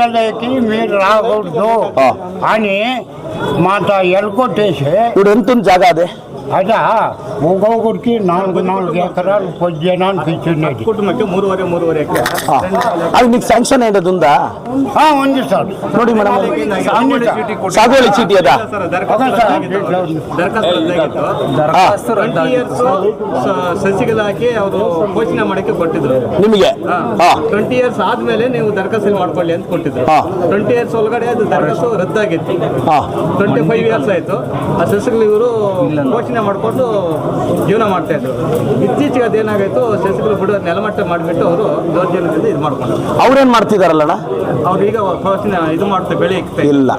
వాళ్ళకి మీరు రాకూడదు. అని మాట ఎలకొట్టేసి ఇప్పుడు ఎంత ఉంది జాగా అదే అదా ఒక్కొక్కరికి నాలుగు నాలుగు ఎకరాలు ಕುಟುಂಬಕ್ಕೆ ಮೂರುವರೆ ಮೂರುವರೆ మీకు శాంక్షన్ అయినది ఉందా ఉంది ನೋಡಿ ಮೇಡಮ್ ದರಖಾಸ್ತು ರದ್ದಾಗಿತ್ತು. ದರಖಾಸ್ತು. ಅವರು ಘೋಷಣೆ ಮಾಡಕ್ಕೆ ಕೊಟ್ಟಿದ್ರು. ನಿಮಗೆ? ಹಾ. ಟ್ವೆಂಟಿ ಇಯರ್ಸ್ ಆದ್ಮೇಲೆ ನೀವು ದರಖಾಸ್ತು ಮಾಡ್ಕೊಳ್ಳಿ ಅಂತ ಕೊಟ್ಟಿದ್ರು. ಹಾ. ಟ್ವೆಂಟಿ ಇಯರ್ಸ್ ಒಳಗಡೆ ಅದು ದರಖಾಸ್ತು ರದ್ದಾಗಿತ್ತು. ಹಾ. ಟ್ವೆಂಟಿ ಫೈವ್ ಇಯರ್ಸ್ ಆಯ್ತು. ಆ ಸಸಿಗಳು ಇವರು ಘೋಷಣೆ ಮಾಡಿಕೊಂಡು ಜೀವನ ಮಾಡ್ತಾ ಇದ್ರು. ಇತ್ತೀಚೆಗೆ ಅದೇನಾಗಾಯಿತು ಸಸಿಗಳು ಬಿಡ ನೆಲಮಟ್ಟ ಮಾಡಿಬಿಟ್ಟು ಅವರು ದೌರ್ಜನ್ಯದಿಂದ ಇದು ಮಾಡ್ಕೊಂಡ್ರು ಏನು ಮಾಡ್ತಿದಾರಲ್ಲಣ್ಣ ಅವ್ರು ಈಗ ಫಸ್ಟ್ ಇದು ಮಾಡ್ತಾರೆ ಬೆಳೆ. ಇಲ್ಲ.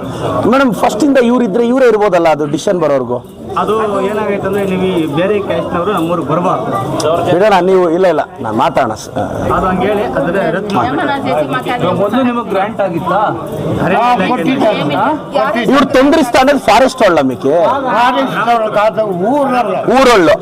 ಮೇಡಮ್ ಫಸ್ಟಿಂದ ಇಂದ ಇವ್ರಿದ್ರೆ ಇವರೇ ಇರ್ಬೋದಲ್ಲ ಅದು ಡಿಸಿಷನ್ ಬರೋರ್ಗು? ಅದು ಏನಾಗೈತೆ ಅಂದ್ರೆ ನೀವು ಈ ಬೇರೆ ಕ್ಯಾಸ್ಟ್ನವರು ನಮ್ಮೂರಿಗೆ ಬರಬಾರ್ದು ಬಿಡೋಣ ನೀವು ಇಲ್ಲ ಇಲ್ಲ ನಾನು ಮಾತಾಡೋಣ ಸ- ಅದು ಹಂಗೆ ಹೇಳಿ ಅದ್ರ ರದ್ದು ಮಾಡ್ಬಿಟ್ಟು ಮೊದಲು ನಿಮಗೆ ಗ್ರಾಂಟ್ ಆಗಿತ್ತಾ ఆ, కొట్టించారు. ಇವ್ರು ತೊಂದರಿಸ್ತಾ ಅನ್ನೋದು ಫಾರೆಸ್ಟ್ వాళ్ళ మీకు వారిస్తారు కాదు ఊరల్లో ఊరోళ్ళు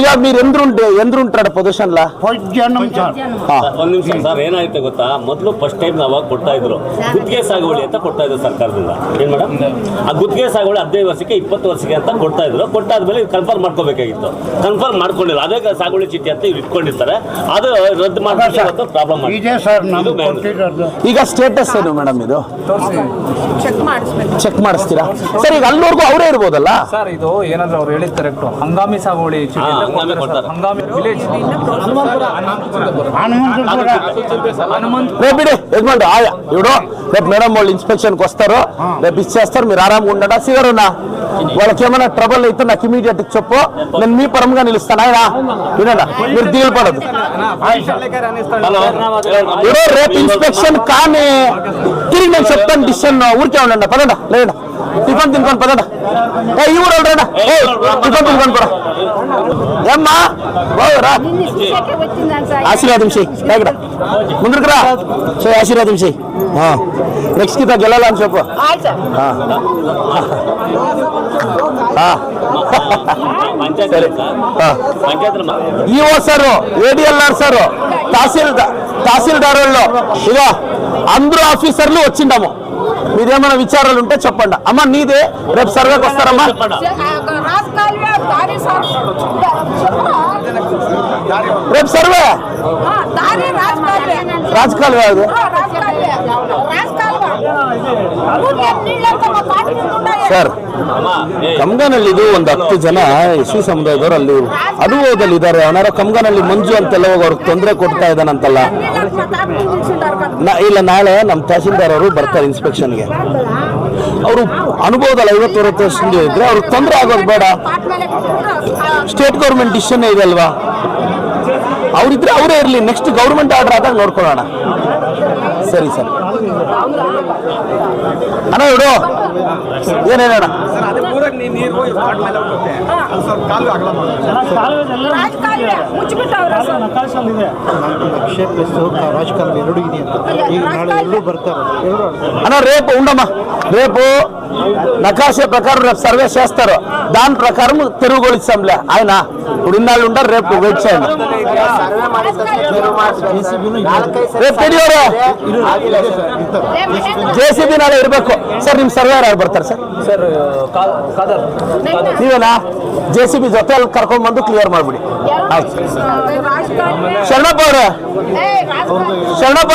ఇక మీరు ఎందుంటే ఎందుంటాడు పొజిషన్ లా పొద్దున్నం సార్ ಹಾ ಒಂದ್ ನಿಮಿಷ ಸರ್ ಏನಾಯ್ತು ಗೊತ್ತಾ ಮೊದಲು ಫಸ್ಟ್ ಟೈಮ್ ಅವಾಗ ಕೊಡ್ತಾ ಇದ್ರು ಗುತ್ತಿಗೆ ಸಾಗುವಳಿ ಅಂತ ಕೊಡ್ತಾ ಇದ್ರು ಸರ್ಕಾರದಿಂದ ಏನ್ ಮೇಡಮ್ ಆ ಗುತ್ತಿಗೆ ಸಾಗುವಳಿ ಹದಿನೈದು ವರ್ಷಕ್ಕೆ ಇಪ್ಪತ್ತು ವರ್ಷಕ್ಕೆ ಅಂತ ಕೊಡ್ತಾ ಇದ್ರು ಕೊಟ್ಟಾದ್ಮೇಲೆ ಕನ್ಫರ್ಮ್ ಮಾಡ್ಕೋಬೇಕಾಗಿತ್ತು ಕನ್ಫರ್ಮ್ ಮಾಡ್ಕೊಂಡಿಲ್ಲ ಅದೇ ಸಾಗುವಳಿ ಚೀಟಿ ಅಂತ ಇವ್ರು ಇಟ್ಕೊಂಡಿರ್ತಾರೆ ಅದು ರದ್ದು ಮಾಡ್ಬಿಟ್ಟು ಇವತ್ತು ಪ್ರಾಬ್ಲಮ್ ಇದೇ ಸರ್ ನಮ್ಗೆ ಇದು main. ಕೊಟ್ಟಿರೋದು ಈಗ ಸ್ಟೇಟಸ್ ಏನು ಮೇಡಮ್ ಇದು ಚೆಕ್ ಮಾಡಿಸ್ಬೇಕು ಚೆಕ್ ಮಾಡಿಸ್ತೀರಾ ಸರ್ ಈಗ ಅಲ್ಲಿವರೆಗೂ ಅವರೇ ಇರ್ಬೋದಲ್ಲ ಸರ್ ಇದು ಏನಂದ್ರೆ ಅವ್ರು ಹೇಳಿದ್ ಕರೆಕ್ಟ್ ಹಂಗಾಮಿ ಸಾಗುವಳಿ ಚೀಟಿ ಹಾ, ಅಂತ ಹಂಗಾಮಿ ಕೊಡ್ತಾರೆ ಕೊಡ್ತಾರೆ. ಸರ್. ಹಂಗಾಮಿ ವಿಲೇಜ್ హనుమంతుడు హనుమంత్ రేపు బిడే యజమాని ఆయా ఇప్పుడు రేపు మేడం వాళ్ళు ఇన్స్పెక్షన్కి వస్తారు రేపు ఇచ్చేస్తారు మీరు ఆరాంగా ఉండండి సిగరునా వాళ్ళకి ఏమైనా ట్రబుల్ అయితే నాకు ఇమీడియట్ చెప్పు. నేను మీ పరంగా నిలుస్తాను. ఆయన? వినండి? మీరు దిగులు పడదు హలో. ఇప్పుడు రేపు ఇన్స్పెక్షన్ కానీ తిరిగి నేను చెప్తాను డిసిషన్. ఊరికే ఉండండి. పదండి. లేదండి. టిఫిన్ తినుకోండి పదండి ఏ ఈ ఊరు రండి ఏ టిఫిన్ తినుకోండి కూడా ఏమ్మా బాగురా నిన్ను చూసాకే వచ్చిందంట ఆశీర్వాదం చెయ్యి ఇక్కడ ముందుకు రా చెయ్యి ఆశీర్వాదం చెయ్యి నెక్స్ట్ కింద గెలాలని చెప్పు ಆಯ್ತು ఆ. ఆ. పంచాయతీ సరే ఆ. Panchayat EO sir ADLR sir tahsildar tahsildar వాళ్ళు ఇగో అందరూ ఆఫీసర్లు వచ్చిండము మీరేమైనా విచారాలు ఉంటే చెప్పండి. అమ్మ నీదే. రేపు సర్వేకి వస్తారమ్మా. ರೇಪ್ ಸರ್ವೆ? ರಾಜಕಾಲುವೆ. ಯಾವುದು? ಸರ್ ಕಮಗನಲ್ಲಿ ಇದು. ಒಂದು ಹತ್ತು ಜನ ಯಶು ಸಮುದಾಯದವರು ಅಲ್ಲಿ ಅದು ಇದ್ದಾರೆ ಅನಾರ ಕಮಗನಲ್ಲಿ ಮಂಜು ಅಂತೆಲ್ಲ ಹೋಗಿ ಅವ್ರಿಗೆ ತೊಂದರೆ ಕೊಡ್ತಾ ಇದ್ದಾನಂತಲ್ಲ. ಇಲ್ಲ ನಾಳೆ ನಮ್ಮ ತಹಸೀಲ್ದಾರ್ ಅವರು ಬರ್ತಾರೆ ಇನ್ಸ್ಪೆಕ್ಷನ್ಗೆ ಅವರು ಅನುಭವದಲ್ಲಿ ಐವತ್ತು ಅರವತ್ತು ವರ್ಷದಿಂದ ಇದ್ರೆ ಅವ್ರಿಗೆ ತೊಂದರೆ ಆಗೋದು ಬೇಡ. ಸ್ಟೇಟ್ ಗೌರ್ಮೆಂಟ್ ಡಿಸಿಷನ್ ಇದೆ ಅಲ್ವಾ? ಅವರಿದ್ರೆ ಅವರೇ ಇರಲಿ. ನೆಕ್ಸ್ಟ್ ಗೌರ್ಮೆಂಟ್ ಆರ್ಡರ್ ಆದಾಗ ನೋಡ್ಕೊಳ್ಳೋಣ. ಸರಿ, ಸರ್. ಅಣ್ಣ, ಇಡು. ಏನೇನಣ್ಣ ರಾಜಕಾಲುವೆ ಮುಚ್ಚಿಬಿಟ್ಟವ್ರೆ ಸರ್. ರಾಜಕಾರಣ ಎರಡು ಇದೆ ಅಂತ ಈಗ ನಾಳೆ ಎಲ್ಲರೂ ಬರ್ತಾರೆ ಎಲ್ಲರೂ అన్న రేపు ఉండమ్మా రేపు నకాశ ప్రకారం రేపు సర్వే చేస్తారు దాని ప్రకారం తిరుగుగొలిస్తాంలే ఆయన ఇప్పుడు ఇన్నాళ్ళు ఉంటారు రేపు వెయిట్ చేయండి రేపు ತಿಳಿಯೋರು ಜೆ ಸಿ ಬಿ ನಾಳೆ ಇರಬೇಕು ಸರ್ ನಿಮ್ಮ ಸರ್ವೇರ್ ಯಾರು ಬರ್ತಾರೆ ಸರ್ ಸರ್ ಕಾದರ್ ನೀವೇನಾ ಜೆ ಸಿ ಬಿ ಜೊತೆ ಕರ್ಕೊಂಡ್ಬಂದು ಕ್ಲಿಯರ್ ಮಾಡ್ಬಿಡಿ ಆಯ್ತು ರಾಜಕಾಲುವೆ ಶರಣಪ್ಪ ಅವ್ರೆ ಏ ರಾಜಕಾಲುವೆ ಶರಣಪ್ಪ